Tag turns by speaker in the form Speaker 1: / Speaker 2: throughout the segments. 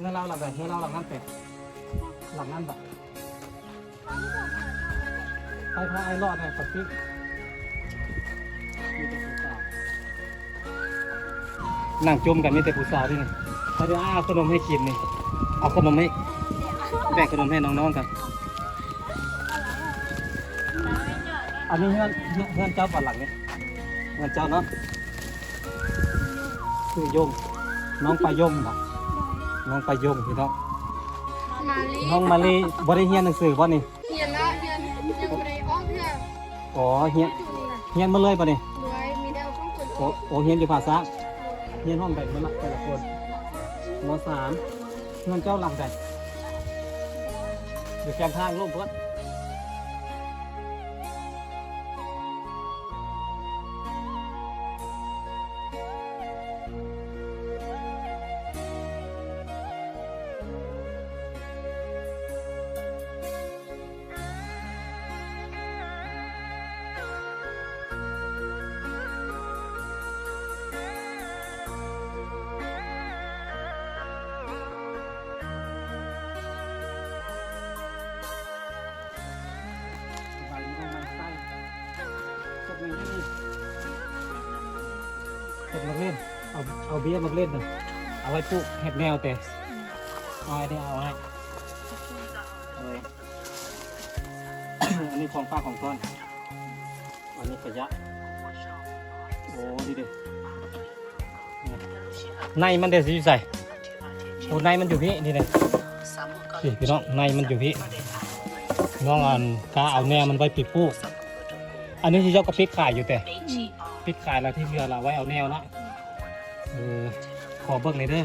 Speaker 1: เงินเราหลังแบบเงินเราหลังนั้นเป็ดหลังนั้นแบบไปพาไอ้รอดเนี่ยปัดปิ๊กมีแต่ผู้สาวนั่งจุ่มกันมีแต่ผู้สาวที่นี่ถ้าเดี๋ยวเอาขนมให้กินนี่เอาขนมให้แบ่งขนมให้น้องๆกันอันนี้เงื่อนเงื่อนเจ้าปัดหลังเนี่ยเงื่อนเจ้าเนาะคือยงน้องปลายงบ่ น้องปลายงพี่น้อง
Speaker 2: มาลี
Speaker 1: น้องมาลีบ่ได้เรียนหนังสือบ่นี่
Speaker 2: เฮียนละเฮียนยังไม่ได้ออกเฮียน
Speaker 1: อ๋อเรียน
Speaker 2: อยู่นี่นะ
Speaker 1: เรียนมาเลยบ่นี่
Speaker 2: ด้วยมีแนวต้องคนอ
Speaker 1: โอ้
Speaker 2: อก
Speaker 1: โอ้เรียนอยู่ภาษาเรียนห้องใดมันละแต่ละคนมสามเงื่อนเจ้าหลังใดอยู่แคมทางลูกเพิ่น บี้ยมาเล่นนึ่งเอาไว้ปลูกเห็ดแนวแต่เอาไอ้นี่เอาไว้เลยอันนี้ของป้าของต้นอันนี้ขยะโอ้ดีเด็ในมันเด็ดสิอยู่ใส่โอ้ในมันอยู่พี่นี่เลยพี่พี่น้องในมันอยู่พี่น้องอันกาเอาแนวมันไว้ปิดปูกอันนี้ที่เจ้าก็ปิดขายอยู่แต่ปิดขายแล้วที่เรือเราไว้เอาแนวนะ เออขอเบิกเลยเด้อ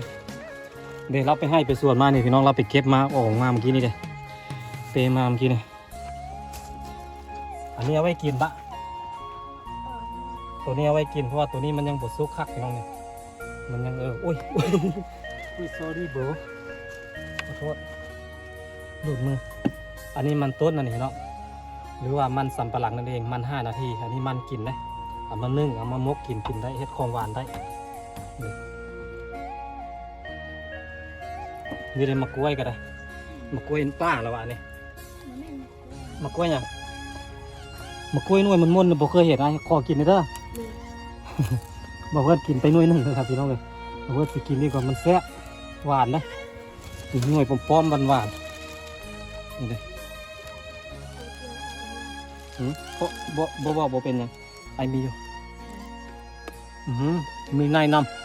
Speaker 1: เดี๋ยวเราไปให้ไปส่วนมาเนี่พี่น้องเราไปเก็บมาออกมาเมื่อกี้นี่เด้เปมาเมื่อกี้นี่อันนี้เอาไว้กินปะตัวนี้เอาไว้กินเพราะว่าตัวนี้มันยังบดซุกคักพี่น้องเนี่ยมันยังเอออุ้ยอุ้ยอุ้ย sorry bro ขอโทษหลุดมือ อันนี้มันต้นนั่นเองเนาะหรือว่ามันสำปะหลังนั่นเองมันห้านาที อันนี้มันกินได้เอามานึ่งเอามามกกินกินได้เฮ็ดของหวานได้ นี่นี่เลยมะกล้วยก็ได้มะกล้วยป้าแล้ววะนี่มะกล้วยเนี่ยงมะกล้วยหน่วยมันม่นๆบ่เคยเห็นนะขอกินหน่อยเด้อบอกว่ากินไปหน่วยหนึงเลยครับพี่น้องเลยบอกว่าสิกินดีกว่ามันแซ่บหวานนะอีกหน่วยป้อมๆหวานๆนี่เลยหืมบ่บ่บ่บ่บ่เป็นหยังไอมีอยู่อือหือมีในนำ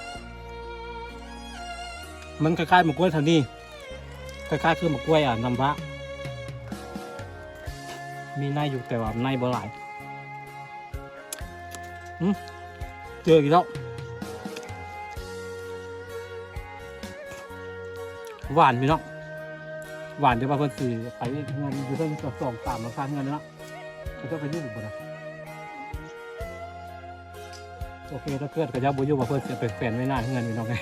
Speaker 1: มันคล้ายๆมะกล้วยเท่านี้คล้ายๆคือมะกล้วยอะน้ำว้ามีในอยู่แต่ว่าในบ่หลายหืมเจออีกแล้วหวานพี่น้องหวานเดี๋ยวว่าเพิ่นสิไปเงินอยู่เพิ่นสองสามราคาเงินแล้วเนาะเขาจะไปยุ่งบ่นะโอเคถ้าเกิดก็จะบุยุ่งว่าเพื่อนจะเป็นแฟนไม่น่าเงินนี่น้องไง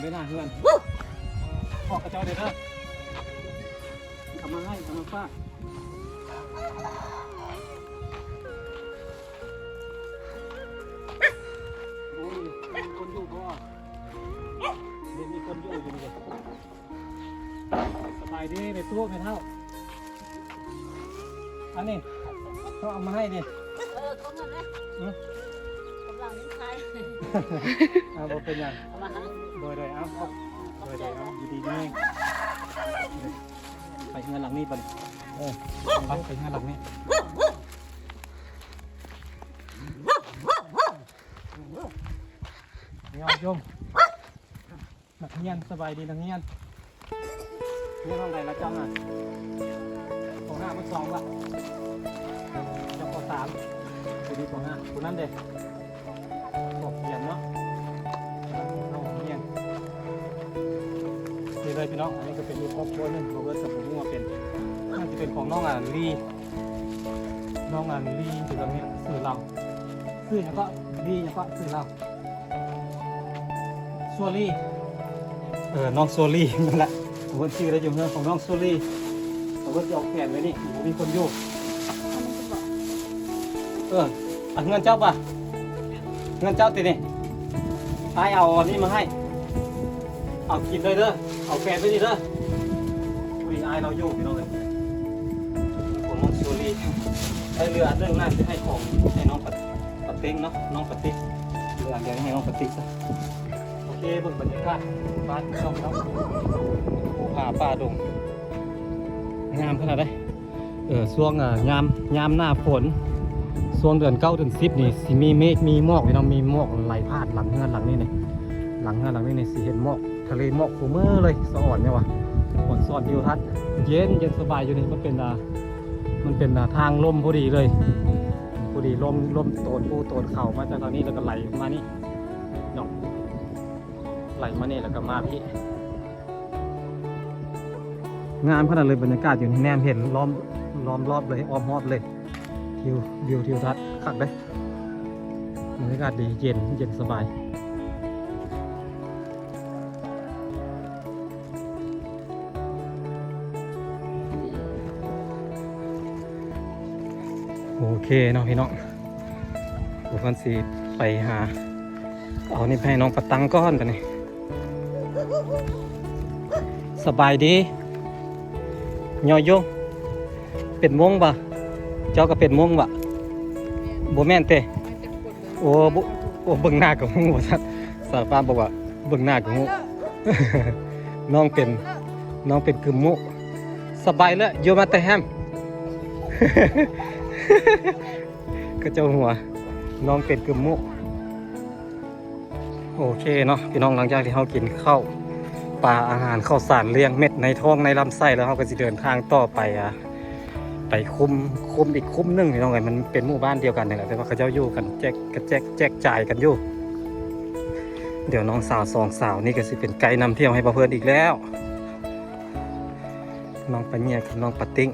Speaker 1: เราจะไปเอาไปแข่งด้วยหน้าเพื่อนออกกระเจ้าเด็ดเด้อเอามาให้เอามาฝากโอ้ยมีคนอยู่บ่เดี๋ยวมีคนอยู่อยู่นี่สบายดีในตู้ไม่เท่า อันนี้เขาเอามาให้ดิ
Speaker 3: เออเขาเงินนะกำลังใช้
Speaker 1: เอาบ่เป็นหยัง
Speaker 3: เอามาให้
Speaker 1: โดยโดยเอาเอาโดยโดยเอาอยู่ดีนี่ไปเงินหลังนี้ไปดิเออไปไปเงินหลังนี้เดี๋ยวโยมนักเรียนสบายดีนักเรียนเรียนห้องไหนละจังอะของห้าคนสองละจังปสามคุณดีของห้าคุณนั่นเด็ก เป็นอีกครอบครัวหนึงเราก็จะผมว่าเป็นน่าจะเป็นของน้องอ่านลีน้องอ่านลีอยู่ตรงนี้สื่อเราสื่อแล้วก็ลีแล้วก็สื่อเราโซลี่เออน้องโซลี่นั่นแหละผมก็ชื่อได้อยู่เพื่อนของน้องโซลีเราก็จะเอาแขนไว้นี่ผมมีคนอยู่เอออะเงินเจ้าป่ะเงินเจ้าติดนี่ตายเอาอันนี้มาให้ เอากินเลยเด้อเอาแกนไปดิเด้อ คุยอายเราอยู่พี่น้องเลยผมน้องซูรีไอเรือเรื่องน่าจะให้ของให้น้องปัดปัดเต็งเนาะน้องปัดติ๊กเรืออันเดียวให้น้องปัดติ๊กซะโอเคเบิ่งบรรยากาศบ้านช่องเนาะภูผาป่าดงงามขนาดไหนเออช่วงอะยามยามหน้าฝนช่วงเดือนเก้าเดือนสิบนี่สิมีเมฆมีหมอกพี่น้องมีหมอกไหลผ่านหลังเฮือนหลังนี้นี่หลังเฮือนหลังนี้นี่สิเห็นหมอกทะเลหมอกฟูเมื่อเลยสะอ่อนเนี่ยวะฝนสอนทิวทัศน์ เย็นเย็นสบายอยู่นี่มันเป็นอ่ามันเป็นอ่าทางลมพอดีเลยพอดีลมลมโตนภูโตนเข่ามาจากทางนี้แล้วก็ไหลมานี่เนาะไหลมานี่แล้วก็มาพี่งามขนาดเลยบรรยากาศอยู่นี่แนมเห็นล้อมล้อมรอบเลยอ้อมรอบเลยทิววิวทิวทัศน์คักเด้บรรยากาศดีเย็นเย็นสบาย เคเนาะพี่น้องบุฟันสีไปหา เอานี่ให้น้องปะตังก้อนกันนี่สบายดียอยงเป็นมงปะเจ้าก็เป็นมงปะบแม่นเตโอ้บโอ้เบิ่งหน้ากับหูว่าซั่นสารปามบอกว่าเบิ่งหน้ากับหูน้องเป็นน้องเป็นกึมมุสบายแล้วอยู่มาแต่แฮม ก็เจ้าหัว น้องเป็นกึมมุโอเคเนาะพี่น้องหลังจากที่เรากินข้าวปลาอาหารข้าวสารเลี้ยงเม็ดในท้องในลำไส้แล้วเราก็จะเดินทางต่อไปอะไปคุมคุมอีกคุมหนึงพี่น้องไงมันเป็นหมู่บ้านเดียวกันนี่แหละแต่ว่าเขาเจ้าอยู่กันแจกกระแจกแจกจ่ายกันอยู่เดี๋ยวน้องสาวสองสาวนี่ก็สิเป็นไกด์นำเที่ยวให้เพื่อนอีกแล้ว น้องปะเนียกับน้องปะติ้ง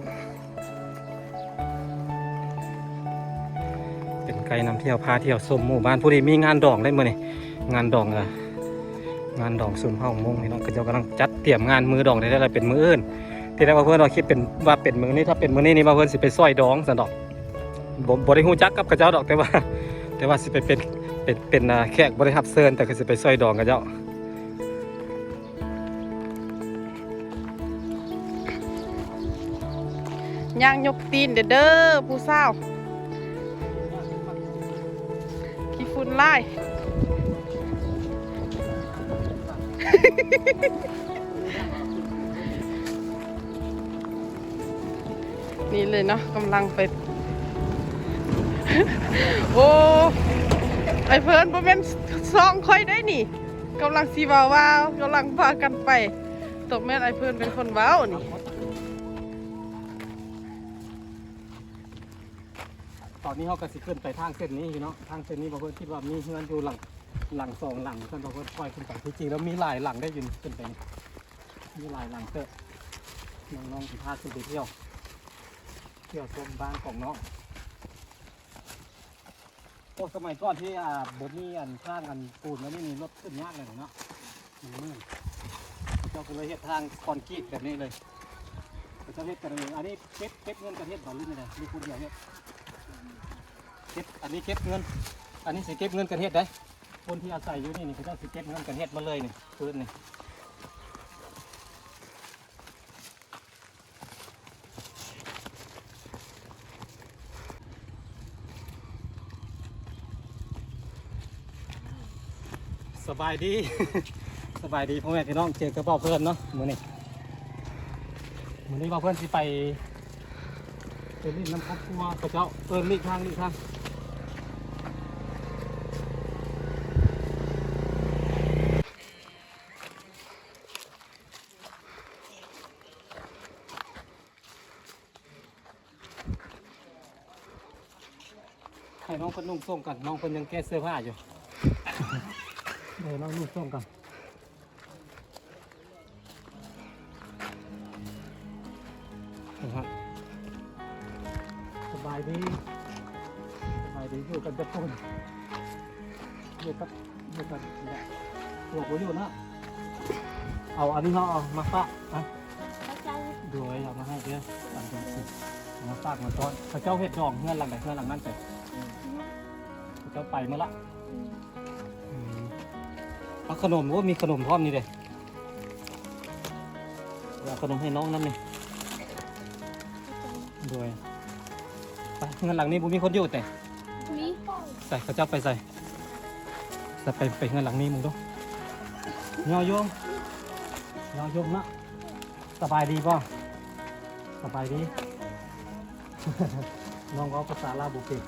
Speaker 1: นไกด์นำเที่ยวพาเที่ยวชมหมู่บ้านผู้ดีมีงานดองได้เมื่อนี่งานดองอะงานดองซุมห้องมงพี่น้องเขาเจ้ากำลังจัดเตรียมงานมือดองได้ได้เป็นมืออื่นที่แรกว่าเพื่อนเราคิดเป็นว่าเป็นมือนี้ถ้าเป็นมือนี้นี่ว่าเพื่อนสิไปซอยดองสันดอกบ่บ่ได้ฮู้จักกับกระเจ้าดอกแต่ว่า แต่ว่าสิไปเป็นเป็นเป็นแขกบ่ได้รับเชิญแต่คือสิไปซอยดองกระเจ้า
Speaker 3: ย่างยกตีนเด้อผู้สาว ฝุ่นไล่นี่เลยเนาะกำลังไป โอ้ไอเพิ่นบ่แม่นซองค่อยได้นี่กำลังสีวาวาวกำลังพากันไป ตกแม่นไอเพิ่นเป็นคนว้าวนี่
Speaker 1: ตอนนี้เขาก็สิขึ้นไปทางเส้นนี้พี่เนาะทางเส้นนี้บางคนคิดว่ามีเฮือนอยู่หลังหลังสองหลังท่านบางคนปล่อยขึ้นไปที่จริงแล้วมีหลายหลังได้ยินขึ้นไปมีหลายหลังเตอะน้องๆที่พาขึ้นไปเที่ยว เที่ยวชมบ้านของน้องโอ้สมัยก่อนที่อ่าบนนี้อันข้างอันปูนแล้วนี่มีรถขึ้นยากเลยเนาะมันมืดเจ้าก็เลยเฮ็ดทางคอนกรีตแบบนี้เลยเขาเจะเฮ็ดกันเองอันนี้เก็บเก็บเงินกันเฮ็ดบ่หรือไม่ได้มีคนเดียวเฮ็ดเก็บอันนี้เก็บเงิน อันนี้สิเก็บเงินกันเฮ็ดได้ คนที่อาศัยอยู่นี่นี่เขาเจ้าสิเก็บเงินกันเฮ็ดมาเลยนี่พื้นนี่สบายดี สบายดีพ่อแม่พี่น้องเจอกระเป๋าเพื่อนเนาะมื้อนี้มื้อนี้บ่าเพื่อนสิไปไปเล่นน้ำครอบครัวพระเจ้าเอินลีกทางลีกทาง คนนุ่งส้มกันน้องคนยังแก้เสื้อผ้าอยู่ เดี๋ยวน้องนุ่งส้มกันนะครับสบายดีสบายดีอยู่กันจะต้นอยู่กันอยู่กันหัวกูอยู่นะเอาอันนี้เนาเอามาฝากนะด้วยเอามาให้เด้อหลังจากมาฝากมาต้อนพระเจ้าเห็ดดองเงื่อนหลังไหนเงื่อนหลังนั่นไป เขาเจ้าไปเมื่อละอืมเอาขนมว่ามีขนมพร้อมนี่เลยเอาขนมให้น้องนั่นนี่ด้วยไปเงื่อนหลังนี้บุมีคนอยู่แต่
Speaker 2: มี
Speaker 1: ใส่เขาเจ้าไปใส่ใส่ไปไปเงินหลังนี้มึงดูยอโยมยอโยมนะสบายดีป่ะสบายดี น้องก็ภาษาลาวบุเกง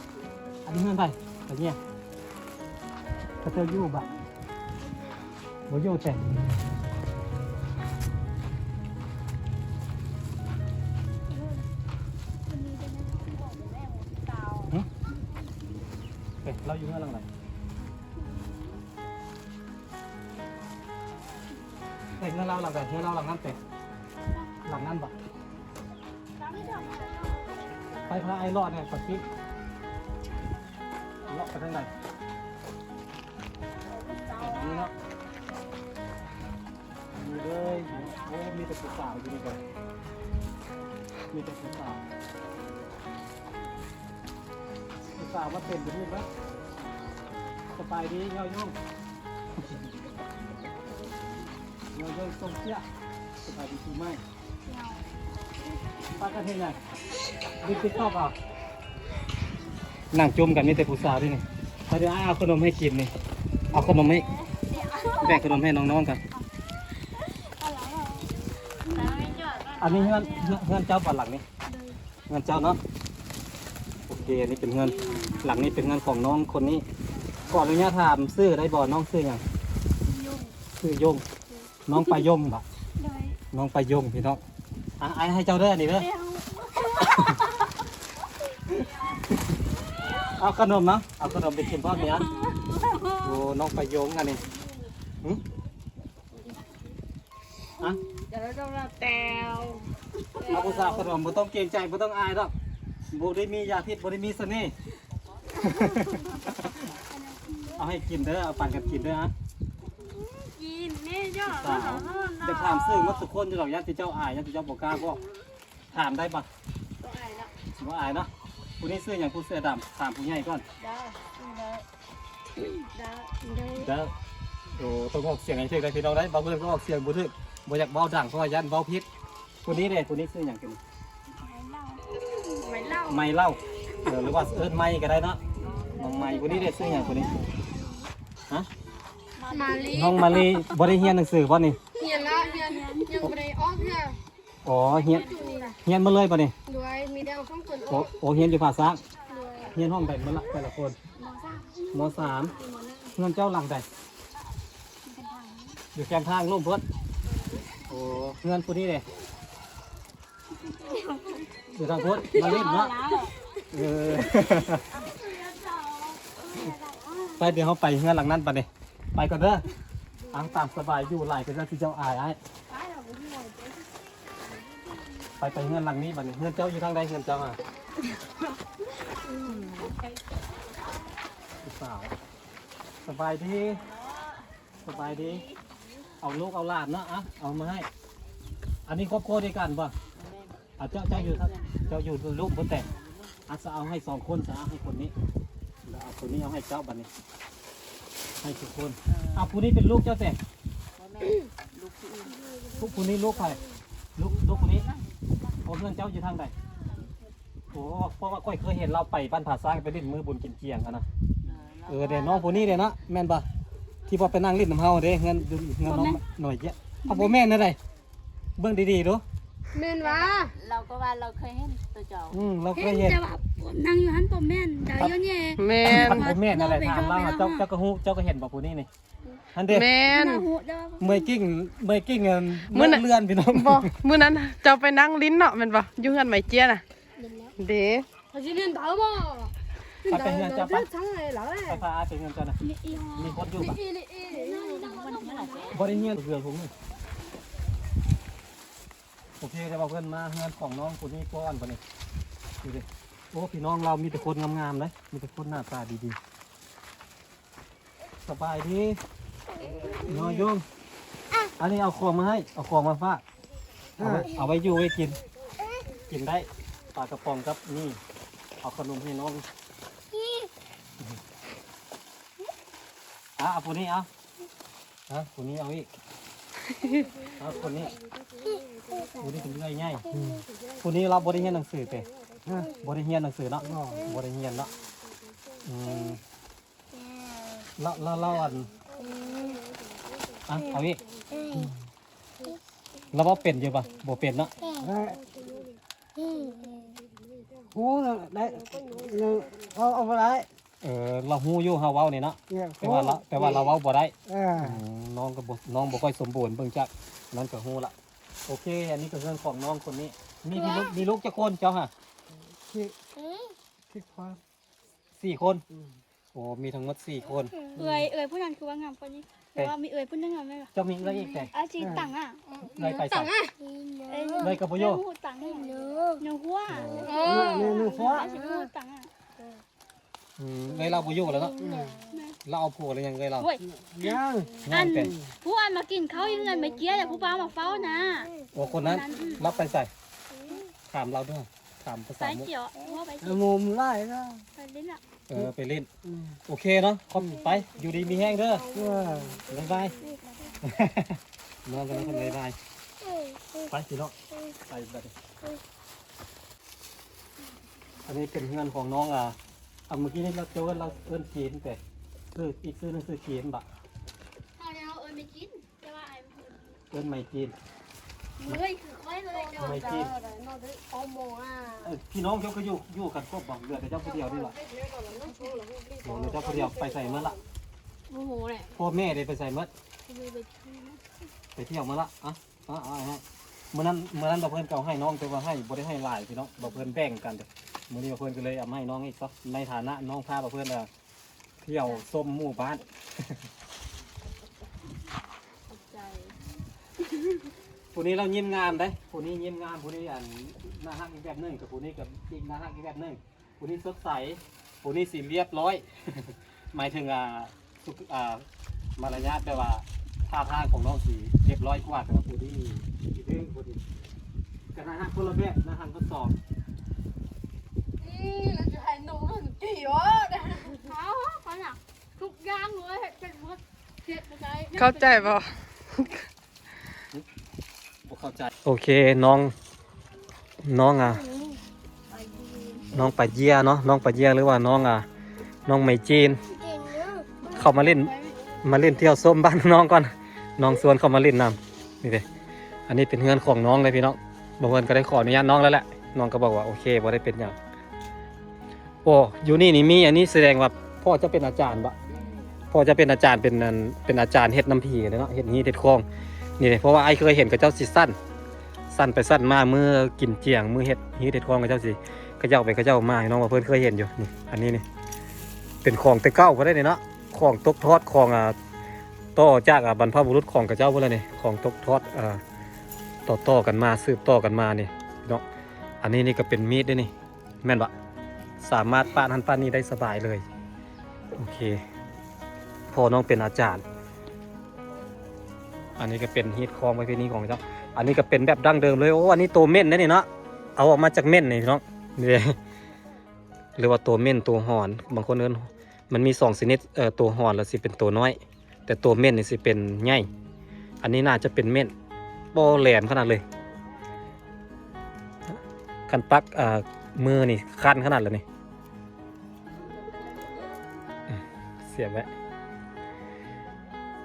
Speaker 1: อันนี้เงินไปไปเนี่ยเขาเจ้าอยู่บะบ่อยู่แต่เฮ้ยเราอยู่เงินหลังไหนเฮ้ยเงินเราหลังไหนเงินเราหลังนั้นเตะหลังนั้นบะไปพระไอรอดเนี่ยปักกิ๊ กเลาะไปทางไหนนี่เนาะมีเลยโอ้มีแต่ผู้สาวอยู่นี่ก่อนมีแต่ผู้สาวผู้สาวมาเต็มไปหมดแล้วสบายดีเงาโยงเงาโยงทรงเสี้ยสบายดีปีใหม่ป้ากันเห็นยังดิติ๊กต็อกอะ นั่งจุ่มกันมีแต่ผู้สาวด้วยนี่เดี๋ยวเอาขนมให้กินนี่ เอาขนมให้แบ่งขนมให้น้องๆกันอันนี้เงินเงินเจ้าปัดหลังนี่เงินเจ้าเนาะโอเคอันนี้เป็นเงินหลังนี้เป็นเงินของน้องคนนี้ก่อนอนุญาตถามซื้อได้บ่น้องซื้อยังซื้อยงน้องไปยงบะน้องไปยงพี่น้องอะไอ้ให้เจ้าเด้อนี่เด้อ เอาขนมนะเอาขนมไปกินพ่อเมียโอ้น้องไปโยงกันนี่หึอะ
Speaker 2: เดี๋ยวเราจะมาแตว
Speaker 1: เอาผู้สาวขนมบ่ต้องเกรงใจบ่ต้องอายหรอกบ่ได้มียาพิษบ่ได้มีเสน่ห์ เอาให้กินเด้อเอาปั่นกันกินเด้อฮะ
Speaker 2: กินนี่จ้ะ
Speaker 1: สาวเด็กถามซื้อมาทุกคนอยู่ดอกยันที่เจ้าอายยันที่เจ้าบ่กล้าบอกถามได้ปะ
Speaker 2: ตัวไอ้ละ
Speaker 1: บ่อายเนาะ ผู้นี้ซื้ออย่างผู้เสื้อดำถามผู้ใหญ่ก่อน
Speaker 2: ได้ได้ได้ได้
Speaker 1: เด้อโอ้ต้องออกเสียงให้ถึกได้พี่น้องได้บางคนก็ออกเสียงบ่ถึกบ่อยากเบาดังเพราะว่ายันเบาพิษคนนี้เด้คนนี้ซื้ออย่างกัน
Speaker 2: ไม่เล่า
Speaker 1: ไม้เหล้าเออหรือว่าเอิ้นไม้ก็ได้เนาะน้องไม้คนนี้เด้ซื้ออย่างคนนี้ฮะ
Speaker 2: มาลี
Speaker 1: น้องมาลีบ่ได้เรียนหนังสือบ่นี่
Speaker 2: เฮียนละเฮียนยังไม่ได้ออกเพื่อ
Speaker 1: อ๋อเรียน
Speaker 2: จุดนี้ละ
Speaker 1: เรียนมาเลยบ่นี่
Speaker 2: ด้วยมีเดวข้างคนอ
Speaker 1: โอ้
Speaker 2: อก
Speaker 1: โอ้เรียนอยู่ภาษา
Speaker 2: ด้วย
Speaker 1: เรียนห้องใดมาละแต่ละคนมสาม
Speaker 2: มีหมดแล้ว
Speaker 1: เงินเจ้าหลังใดอยู่แคมทางร่มเพิ่นโอ้เงินผู้นี้เด้อยู่ทางพุทธมาเล่นเนาะเออไปเดี๋ยวเขาไปเงื่อนหลังนั้นไปเลยไปก่อนเด้ออังตามสบายอยู่ไหลก็จะที่เจ้าอายไอ้ ไปไปเงื่อนหลังนี้บัดนี้เงื่อนเจ้าอยู่ทางใดเงื่อนเจ้าอะลูกสาวสบายดีสบายดี เอาลูกเอาหลานเนาะอะเอามาให้ อันนี้ครอบครัวเดียวกันป่ะอะเจ้าเจ้าอยู่ทางเจ้าอยู่ลูกบนแต่อาจจะเอาให้สองคนจะเอาให้คนนี้แล้วเอาคนนี้เอาให้เจ้าบัดนี้ ให้ทุกคนเอาผู้นี้เป็นลูกเจ้าแต่ลูกผู้นี้ลูกใครลูกลูกคนนี้โอ้เพื่อนเจ้าอยู่ทางใดโอ้เพราะว่าก้อยเคยเห็นเราไปบ้านผาซ้างไปเล่นมือบุญกินเกียงกันนะเออเดี๋ยวน้องผู้นี้เดี๋ยวนะแม่นปะที่พอไปนั่งเล่นน้ำเฮาเด้เงินเงินน้องหน่อยเยอะเอาโบแม่นนะไดเบิ่งดีๆดู
Speaker 2: เมนวะ
Speaker 4: เราก็ว่าเราเคยเห็นตัวเจ้า
Speaker 1: อืมเราเค
Speaker 5: เห็
Speaker 1: ย
Speaker 5: น
Speaker 1: เห็น
Speaker 5: แต่ว่าผมนั่งอยู่หันผมแม่นดาวเยอะแยะ
Speaker 3: แมน
Speaker 1: พันผมแม่นอะไรถามเราอะเจ้าเจ้าก็ฮู้เจ้าก็เห็นบอกผู้นี้นี่อันเด็
Speaker 3: แมน
Speaker 5: หน้าหูแต่ว่า
Speaker 1: เมยกิ้งเมยกิ้งเงิน
Speaker 3: มื้
Speaker 1: เมื่
Speaker 3: อ
Speaker 1: อ
Speaker 3: น่ะ
Speaker 1: เลื่อนพี่น้อง
Speaker 3: บ่มื้อนั้นเจ้าไปนั่งลิ้นเนาะแม่นบ่อยู่เฮือนไหมเจียน่ะเด้
Speaker 2: เขาจะเรียนดาวบ่
Speaker 1: ไปเป็นเงินเจ้าปะ
Speaker 2: ทั้งเลยเหรอ
Speaker 1: ไปพาอาเป็นเงินเจ้านะ
Speaker 5: มีอีหอ
Speaker 1: มีคนอยู่ปะ
Speaker 2: อีลีอี
Speaker 1: บริเงินเพื่อนผมนี่ โอเคจะบอกเพื่อนมาเงินของน้องคนนี้ก้อนปะนี่ดูดิโอ้อ้พี่น้องเรามีแต่คนงามๆเลยมีแต่คนหน้าตาดีๆสบายดีน้อยยุ่งอันนี้เอาของมาให้ เอาของมาฝากเอาไว้เอาไว้อยู่ไว้กิน กินได้ปลากระป๋องครับนี่ เอาขนมให้น้องอะเอาคนนี้เอาฮะคนนี้เอาอีก เอาคนนี้คนนี้เป็นเรื่องง่ายคนนี้เราบริเรียนหนังสือเตะบริเรียนหนังสือเนาะบริเรียนเนาะอืมเราเราเราอันอะเอาอีกเราว่าเป็นอยู่ปะบ่เป็นเนาะ
Speaker 6: หูได้เอาเอาไปได้
Speaker 1: เออเราฮู้อยู่เฮาเว้านี่เนาะ
Speaker 6: เนี่ย
Speaker 1: แต่ว่าเราแต่ว่าเราเว้าบ่ได้
Speaker 6: เออ
Speaker 1: อืมน้องก็บ่น้องบ่ค่อยสมบูรณ์เบิ่งจักนั่นก็ฮู้ละโอเค อันนี้ก็เรื่องของน้องคนนี้ มีมีลูกมีลูกจักคนเจ้าฮะ
Speaker 6: คิดคิดความ
Speaker 1: สี่คนโอ้มีทั้งหมดสี่คน
Speaker 5: เอ่ยเอ่ยผู้นั้นคือว่างามกว่านี้แต่ว่ามีเอ่ยผู้นึงงามไหมล่ะ
Speaker 1: เจ้ามีอะไรอีกแต่
Speaker 5: อาจีตังอะ
Speaker 1: เลยไปใส่
Speaker 5: เอ้ย
Speaker 1: เลยกับบ่โย
Speaker 5: หูตังอะเนื้อหัว
Speaker 6: เนี่ยนี่ฟ้า
Speaker 5: อาจีหูตังอะ
Speaker 1: อืมเลยเราบ่อยู่แล้วเนาะเราเอาผัวแล้วยังเลยเรา
Speaker 5: โอ้ย
Speaker 6: ยัง
Speaker 1: งานเป็น
Speaker 5: ผู้อันมากินข้าวยังเงินไม่เกี้ยแต่ผู้บ้ามาเฝ้านะ
Speaker 1: โอ้คนนั้นรับไปใส่ถามเราด้วยถามภาษา
Speaker 5: สาย
Speaker 1: มุก
Speaker 5: เจียวว่าไป
Speaker 6: มุมไล่นะ
Speaker 5: ไปเล่นอะ
Speaker 1: เออไปเล่น โอเคเนาะขอบไปอยู่ดีมีแห้งเด้อ
Speaker 6: เออ
Speaker 1: บ๊ายบายนอนกันแล้วกันบ๊ายบายไปสิเนาะไปบัดนี้อันนี้เป็นเงินของน้องอะ อะเมื่อกี้นี่เราเจอเราเอิ้นจีนแต่คืออีกซื้อหนึงซื้อจีนบะ
Speaker 5: เอาเนี่ยเอาเอ่ยไม่กินแต่ว่าไอ้
Speaker 1: เอิ้นไม่จีน
Speaker 5: เอ้ยคือค่อยเลย
Speaker 1: ไม่จีน
Speaker 2: โอโมอะ
Speaker 1: เอ้ยพี่น้องเขาก็อยู่อยู่กันครบบ่เหลือแต่เจ้าผู้เดียวนี่ล่ะโอ้เหลือเจ้าผู้เดียวไปใส่เมื่อละ
Speaker 2: โอ้โหเนี่ย
Speaker 1: พ่อแม่ได้ไปใส่เมื่อไปเที่ยวเมื่อละอะอะอะฮะเมื่อนั้นเมื่อนั้นเราเพิ่นเก่าให้น้องแต่ว่าให้บ่ได้ให้หลายพี่น้องเราเพิ่นแบ่งกันเด้อ มื้อนี้เราเพิ่นก็เลยเอามาให้น้องอีกซะในฐานะน้องพาเราเพิ่นอะเที่ยวส้มหมู่บ้านผู้นี้เรายิ้มงามได้ผู้นี้ยิ้มงามผู้นี้อันหน้าฮักอีกแบบหนึงกับผู้นี้กับอีกหน้าฮักอีกแบบหนึงผู้นี้สดใสผู้นี้สีเรียบร้อย หมายถึงอ่าสุขอ่ามารยาทแปลว่าท่าทางของน้องสีเรียบร้อยกว่าแต่ว่าผู้นี้มีอีกเรื่องผู้นี้กับหน้าฮักคนละแบบหน้าฮักก็สอง
Speaker 2: นี่ เราจะให้หนูหนึ่งจีวะ
Speaker 5: เอาเขาน่ะทุกอย่างเลยเป็นหมดเสียดไปใจ
Speaker 3: เข้าใจบ่
Speaker 1: บ่เข้าใจโอเคน้อง น้องอะ น้องปะเยียเนาะน้องปะเยียหรือว่าน้องอะ น้องไหมจีน เข้ามาเล่น มาเล่นเที่ยวส้มบ้านน้องก่อน น้องสวนเข้ามาเล่นน้ำนี่เลยอันนี้เป็นเงินของน้องเลยพี่น้องบางคนก็ได้ขออนุญาตน้องแล้วแหละน้องก็บอกว่าโอเคบ่ได้เป็นอย่างโอ้อยู่นี่นี่มีอันนี้แสดงว่าพ่อจะเป็นอาจารย์บะพ่อจะเป็นอาจารย์เป็นอันเป็นอาจารย์เฮ็ดน้ำผีเนาะเฮ็ดนี้เฮ็ดคลองนี่เพราะว่าไอ้เคยเห็นกับเจ้าสิสั้นสั้นไปสั้นมาเมื่อกินเจียงเมื่อเฮ็ดฮีเฮ็ดคลองกับเจ้าสิกระเจ้าไปกระเจ้ามาน้องว่าเพิ่นเคยเห็นอยู่นี่อันนี้นี่เป็นของแต่เก้าก็ได้นี่เนาะของตกทอดของอ่าต่อจากอ่าบรรพบุรุษของกระเจ้าพวกนี้นี่ยของตกทอดอ่าต่อต่อกันมาสืบต่อกันมานี่เนาะอันนี้นี่ก็เป็นมีดด้วยนี่แม่นปะ สามารถปาดหันปาดนี้ได้สบายเลย โอเคพอน้องเป็นอาจารย์ อันนี้ก็เป็นฮีทคองประเพณีของเจ้าอันนี้ก็เป็นแบบดั้งเดิมเลยโอ้อันนี้ตัวเม่นนะนี่เนาะเอาออกมาจากเม่นนี่เนาะนี่ยหรือว่าตัวเม่นตัวหอน บางคนเอิ้นมันมีสองชนิดเอ่อตัวหอนแล้วสิเป็นตัวน้อย แต่ตัวเม่นนี่สิเป็นใหญ่อันนี้น่าจะเป็นเม่นโบแหลมขนาดเลยคันปักอ่า มือนี่คันขนาดเลยนี่ เสียบไว้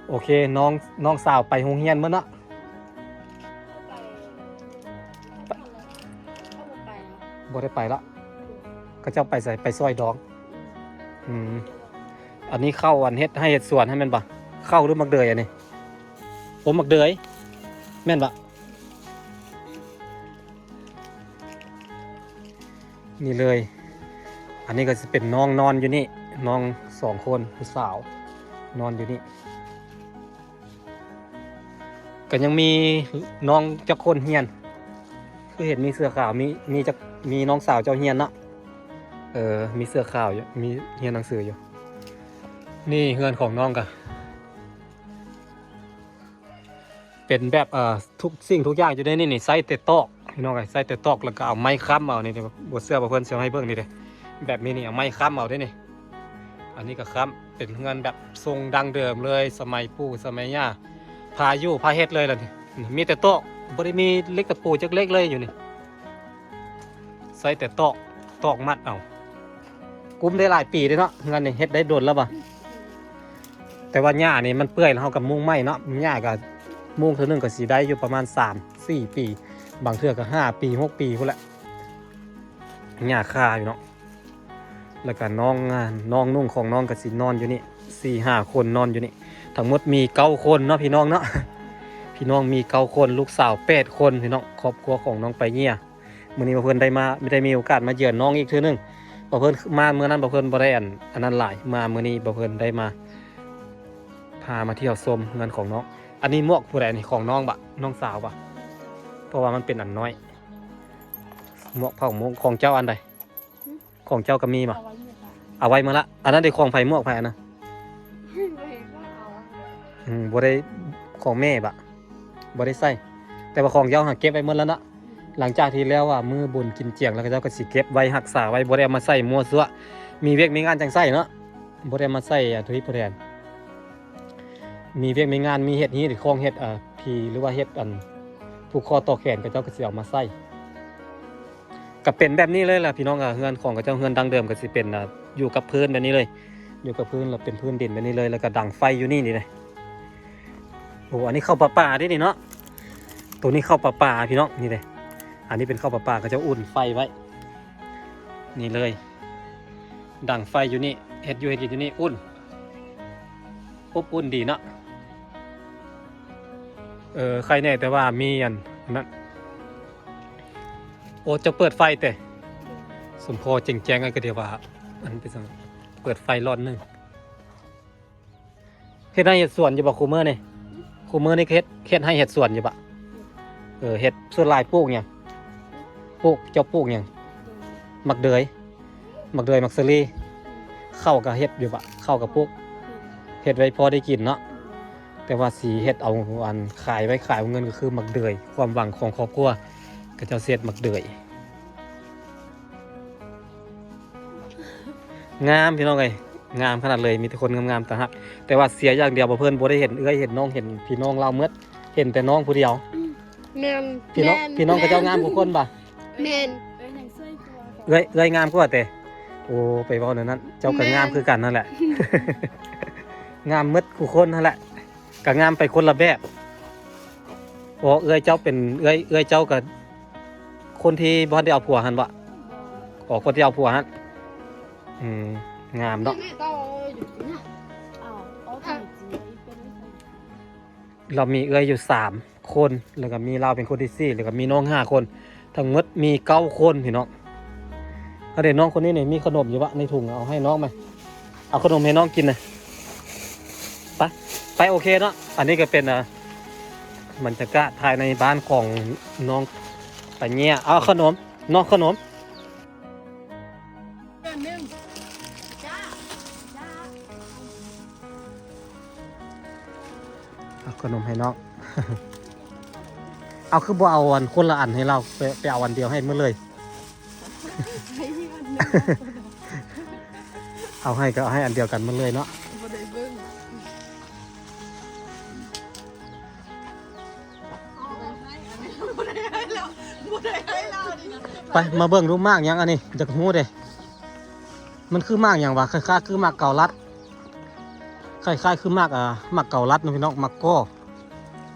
Speaker 1: โอเค น้องน้องสาวไปโรงเรียนเมื่อเนาะบ่ได้ไปละก็เจ้าไปใส่ไปซอยดองอืมอันนี้เข้าอันเฮ็ดให้เฮ็ดสวนให้แม่นปะเข้าหรือมักเดือยอันนี้โอ้มักเดือยแม่นปะ นี่เลย อันนี้ก็จะเป็นน้องนอนอยู่นี่ น้องสองคนผู้สาว นอนอยู่นี่ ก็ยังมีน้องจักคนเฮียน คือเห็นมีเสื้อขาวมีมีจักมีน้องสาวเจ้าเฮียนนะเออ มีเสื้อขาวอยู่ มีเฮียนหนังสืออยู่ นี่เฮือนของน้องกะเป็นแบบเอ่อทุกสิ่งทุกอย่างอยู่ในนี่นี่ไส้เตตอก พี่น้องไอ้ไส้เตะตอกแล้วก็เอาไม้ค้ำเอานี่เดี๋ยวบทเสื้อบ่เพิ่นเสียให้เบิ่งนี่เด้แบบนี้นี่เอาไม้ค้ำเอาได้นี่อันนี้ก็ค้ำเป็นเฮือนแบบทรงดังเดิมเลย สมัยปู่สมัยย่าพายุพาเฮ็ดเลยล่ะนี่มีแต่โต๊ะบ่ได้มีเล็กตะปูจักเล็กเลยอยู่นี่ใส่แต่ตอกตอกมัดเอากุ้มได้หลายปีเลยเนาะงานนี่เฮ็ดได้โดนแล้วป่ะแต่ว่าหญ้านี่มันเปื่อยแล้วเฮากับมุ้งไม้เนาะหญ้าก็มุ้งเท่านึงก็สิได้อยู่ประมาณ3 4ปี บางเทือกก็5ปี6ปีพุ่นแหละหญ้าคาอยู่เนาะแล้วก็น้องงานน้องนุ่งของน้องก็สินอนอยู่นี่สี่ห้าคนนอนอยู่นี่ทั้งหมดมีเก้าคนเนาะพี่น้องเนาะพี่น้องมีเก้าคนลูกสาวแปดคนพี่น้องครอบครัวของน้องไปเงี่ยมื้อนี้เพิ่อนได้มาไม่ได้มีโอกาสมาเยือนน้องอีกเทือนึงเพิ่อนมาเมื่อนั้นเพิ่อนบ่ได้อันอันนั้นหลายมาเมื้อนี้เพิ่อนได้มาพามาเที่ยวชมเงินของน้อง อันนี้หมวกผู้ใดนี่ของน้องบะน้องสาวบะ เพราะว่ามันเป็นอันน้อยหมวกเผ่าหมวกของเจ้าอันใดของเจ้าก็มีบะ
Speaker 5: เอาไว้เนี่ยค่ะ
Speaker 1: เอาไว้มาละอันนั้นได้ของไผหมวกไผอันนะ
Speaker 5: ไม่เห็นว่าเอา
Speaker 1: อืมบ่ได้ของแม่บะบ่ได้ใส่แต่ว่าของเจ้าหาเก็บไว้หมดแล้วเนาะหลังจากที่แล้วว่ามือบุญกินเจียงแล้วก็เจ้าก็สิเก็บไว้รักษาไว้บ่ได้เอามาใส่มั่วซั่วมีเวียกมีงานจังใส่เนาะบ่ได้เอามาใส่อะทุยผู้แทนมีเวียกมีงานมีเฮ็ดนี้หรือของเฮ็ดอ่าพีหรือว่าเฮ็ดอัน ผูกคอต่อแขนก็เจ้าก็สิเอามาใส่ก็เป็นแบบนี้เลยล่ะพี่น้องอะเฮือนของก็เจ้าเฮือนดังเดิมก็สิเป็นอะอยู่กับพื้นแบบนี้เลย อยู่กับพื้นแล้วเป็นพื้นดินแบบนี้เลยแล้วก็ดังไฟอยู่นี่นี่เลยโอ้อันนี้เข้าป่าป่าๆดินี่เนาะตัวนี้เข้าป่าป่าๆพี่น้องนี่เลยอันนี้เป็นเข้าป่าป่าก็จะอุ่นไฟไว้ นี่เลย ดังไฟอยู่นี่เห็ดอยู่เห็ดอยู่นี่อุ่นอบอุ่นดีเนาะ เออใครแน่แต่ว่ามีอันนั้นโอ้จะเปิดไฟแต่สมพอเจ๋งแจ้งกันก็เดียวว่าอันเป็นสังเปิดไฟร้อนหนึ่งเฮ็ดให้เห็ดสวนอยู่บ่คูเมอร์นี่คูเมอร์นี่เฮ็ดเฮ็ดให้เห็ดสวนอยู่บ่เออเห็ดส่วนลายปลูกหยังปลูกเจ้าปลูกหยังมักเดยมักเดยมักสลีเข้ากับเฮ็ดอยู่บ่เข้ากับปลูกเฮ็ดไว้พอได้กินเนาะ แต่ว่าสีเฮ็ดเอาอันขายไว้ขายเอาเงินก็คือมักเดยความหวังของครอบครัวก็เจ้าเสียดมักเดยงามพี่น้องเอ้ยงามขนาดเลยมีแต่คนงามๆแต่ฮักแต่ว่าเสียอย่างเดียวบ่เพิ่นบ่ได้เห็นเอื้อยเห็นน้องเห็นพี่น้องเราเมื่อเห็นแต่น้องผู้เดียว
Speaker 5: แมน
Speaker 1: พี่น้องพี่น้องก็เจ้างามกว่าคนป่ะ
Speaker 5: แมน
Speaker 4: เอ้ยยังช่วยตัว
Speaker 1: เอ้ยเอ้ยงามกว่าแต่โอ้ไปเว้านั่นนั้น เจ้าก็งามคือกันนั่นแหละ งามหมืดกูคนนั่นแหละ ก็งามไปคนละแบบโอ้เอ้ยเจ้าเป็นเอ้ยเอ้ยเจ้ากับคนที่บ่ทันได้เอาผัวหันบ่อ๋อคนที่เอาผัวหันอืมงามเนาะ
Speaker 5: เรา
Speaker 1: มีเอ้ยอยู่สามคน แล้วก็มีเราเป็นคนที่สี่แล้วก็มีน้องห้าคน ทั้งหมดมีเก้าคนพี่น้องเอาเด็น้องคนนี้เนี่ยมีขนมอยู่วะในถุงเอาให้น้องไหมเอาขนมให้น้องกินน่อย ไปไปโอเคเนาะอันนี้ก็เป็นอะบรรยากาศภายในบ้านของน้องปะเนียเอาขนมน้องขนม
Speaker 5: เดือนหนึ่ง
Speaker 4: จ้าจ้า
Speaker 1: เอาขนมให้น้อง เอาคือบ่เอาอันคนละอันให้เราไปไปเอาอันเดียวให้เมื่อเลย เอาให้ก็เอาให้อันเดียวกันมาเลยเนาะ
Speaker 3: ไป
Speaker 1: มาเบิ่งรูปมากยังอันนี้จากหูเด้มันคือมากอย่างวะคล้ายๆคือมากเกาลัดคล้ายๆคือมากอ่ามากเกาลัดเนาะพี่น้องมากก้อ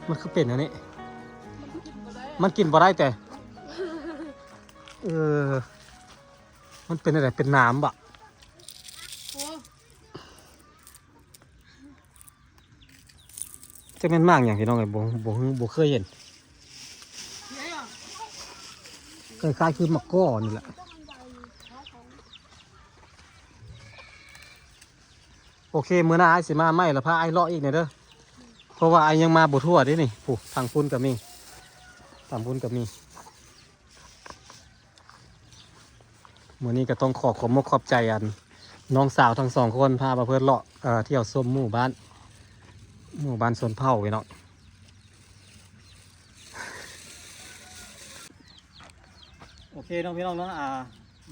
Speaker 1: มันคือเป็นอันนี้ มันกินบ่ได้แต่เออมันเป็นอะไรเป็นน้ำบะจะเป็นมากอย่างพี่น้องไอ้บ่บ่บ่เคยเห็น
Speaker 5: ยอะ
Speaker 1: คล้ายๆคือมะก้อนี่แหละโอเคมื้อหน้าไอ้สิมาไม่ละพาไอ้เลาะอีกหน่ยเด้อเพราะว่าไอ้ยังมาบ่ทั่วด้นี่ผู้ทางพุ่นก็มีทางพุ่นก็มีมื้อนี้ก็ต้องขอขอบมกขอบใจอัน น้องสาวทั้งสองคนพามาเพื่อนเลาะเอ่อเที่ยวส้มหมู่บ้าน หมู่บ้านสวนเผ่าพี่น้องโอ เคน้องพี่น้องเนาะอ่า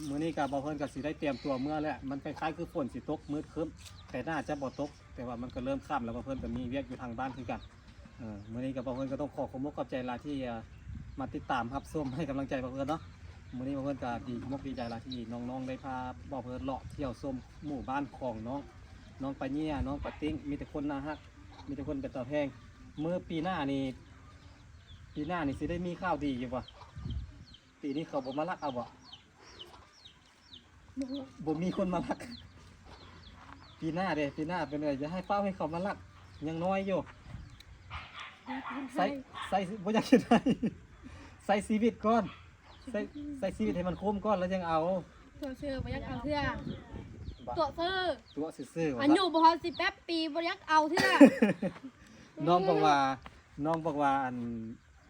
Speaker 1: มื้อนี้กับบ่เพิ่นก็สิได้เตรียมตัวเมื่อแล้วมันคล้ายๆคือฝนสิตกมืดครึ้มแต่น่าจะบ่ตก แต่ว่ามันก็เริ่มค่ำแล้วบ่เพิ่นก็มีเวียกอยู่ทางบ้านคือกันเออมื้อนี้กับบ่เพิ่นก็ต้องขอขอบมกขอบใจลาที่มาติดตามรับชมให้กำลังใจบ่เพิ่นเนาะมื่อนี้เพื่นก็ดีมกดีใจละที่น้องๆได้พาบอเพื่นเลาะเที่ยวส้มหมู่บ้านของน้องน้องปะเนียน้องปะติ้งมีแต่คนน่าฮักมีแต่คนเป็นตาแพงเมื่อปีหน้านี่ปีหน้านี่สิได้มีข้าวดีอยู่ปะ ปีนี้เขาบ่มารักเอาบ่บ่มีคนมารัก ปีหน้าเด้ปีหน้าเป็นไงจะให้เป้าให้เขามารักยังน้อยอยู่ใส่ใส่บ่อยากคิดได้ใส่ชีวิตก่อนใส่ใส่ชีวิตให้มันคุ้มก่อนแล้วยังเอา
Speaker 5: ตัวซื้อบ่อยักเอาเทื่อตัวซื้อ
Speaker 1: ตัวซื่อๆว่า
Speaker 5: อายุบ่ฮอดสิแป๊บปีบ่อยักเอาเทื่อ
Speaker 1: น้องบอกว่าน้องบอกว่าอัน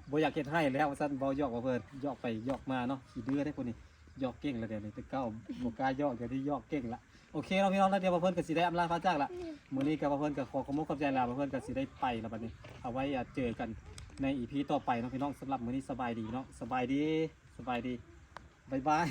Speaker 1: บ่อยากเฮ็ดให้แล้วว่าซั่นบ่ยอกว่าเพิ่นยอกไปยอกมาเนาะขี้ดื้อได้คนนี้ยอกเก่งแล้วเดี๋ยวนี้แต่เก้าบ่กล้ายอกเดี๋ยวนี้ยอกเก่งละโอเคเราพี่น้องแล้วเดี๋ยวว่าเพิ่นก็สิได้อำลาพระจากละมื้อนี้ก็ว่าเพิ่นก็ขอขอบคุณขอบใจลาว่าเพิ่นก็สิได้ไปแล้วบัดนี้ เอาไว้อะเจอกันในอีพีต่อไปเนาะพี่น้องสำหรับมื้อนี้สบายดีเนาะสบายดีสบายดีบ๊ายบาย